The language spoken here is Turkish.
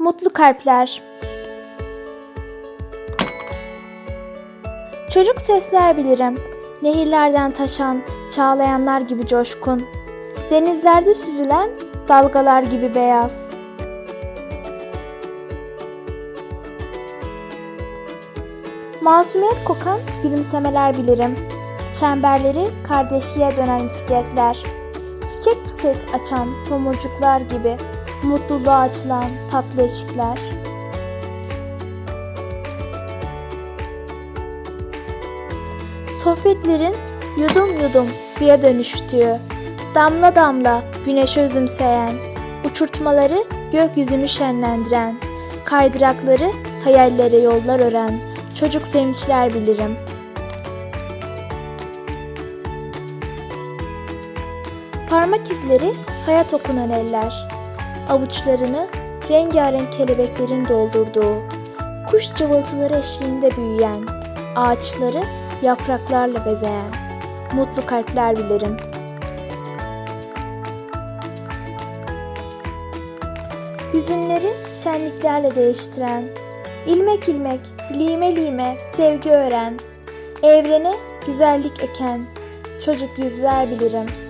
Mutlu kalpler. Çocuk sesler bilirim. Nehirlerden taşan, çağlayanlar gibi coşkun. Denizlerde süzülen dalgalar gibi beyaz. Masumiyet kokan gülümsemeler bilirim. Çemberleri kardeşliğe dönen bisikletler. Çiçek çiçek açan tomurcuklar gibi mutluluğa açılan tatlı ışıklar. Sohbetlerin yudum yudum suya dönüştüğü, damla damla güneşe özümseyen, uçurtmaları gökyüzünü şenlendiren, kaydırakları hayallere yollar ören, çocuk sevinçler bilirim. Parmak izleri hayat okunan eller, avuçlarını rengarenk kelebeklerin doldurduğu, kuş cıvıltıları eşliğinde büyüyen, ağaçları yapraklarla bezeyen, mutlu kalpler bilirim. Hüzünleri şenliklerle değiştiren, ilmek ilmek, lime lime sevgi öğren, evrene güzellik eken, çocuk yüzler bilirim.''